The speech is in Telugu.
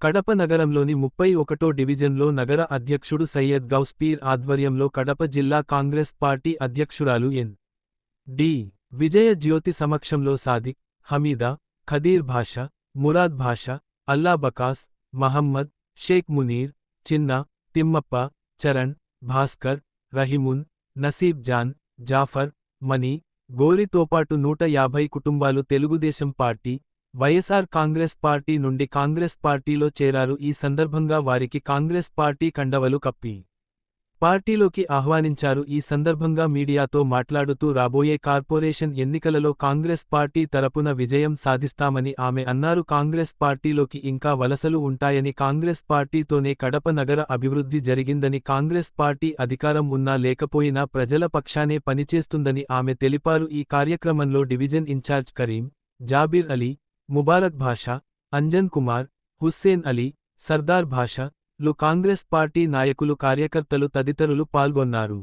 కడప నగరంలోని ముప్పై ఒకటో డివిజన్లో నగర అధ్యక్షుడు సయ్యద్ గౌస్పీర్ ఆధ్వర్యంలో కడప జిల్లా కాంగ్రెస్ పార్టీ అధ్యక్షురాలు ఎన్. డి. విజయ జ్యోతి సమక్షంలో సాదిక్ హమీదా ఖదీర్ భాష మురాద్ భాష అల్లా బకాస్ మహమ్మద్ షేక్ మునీర్ చిన్న తిమ్మప్ప చరణ్ భాస్కర్ రహిమున్ నసీబ్ జాన్ జాఫర్ మనీ గోరితోపాటు నూట యాభై కుటుంబాలు Telugu Desam party YSR Congress party నుండి కాంగ్రెస్ పార్టీలో చేరారు. ఈ సందర్భంగా వారికి కాంగ్రెస్ పార్టీ కండవలు కప్పి పార్టీలోకి ఆహ్వానించారు. ఈ సందర్భంగా మీడియాతో మాట్లాడుతూ రాబోయే కార్పొరేషన్ ఎన్నికలలో కాంగ్రెస్ పార్టీ తరపున విజయం సాధిస్తామని ఆమె అన్నారు. కాంగ్రెస్ పార్టీలోకి ఇంకా వలసలు ఉంటాయని కాంగ్రెస్ పార్టీతోనే కడప నగర అభివృద్ధి జరిగిందని కాంగ్రెస్ పార్టీ అధికారం ఉన్నా లేకపోయినా ప్రజల పక్షానే పనిచేస్తుందని ఆమె తెలిపారు. ఈ కార్యక్రమంలో డివిజన్ ఇన్ఛార్జ్ కరీం జాబీర్ అలీ ముబారక్ భాష అంజన్ కుమార్ హుస్సేన్ అలీ సర్దార్ భాష లు కాంగ్రెస్ పార్టీ నాయకులు కార్యకర్తలు తదితరులు పాల్గొన్నారు.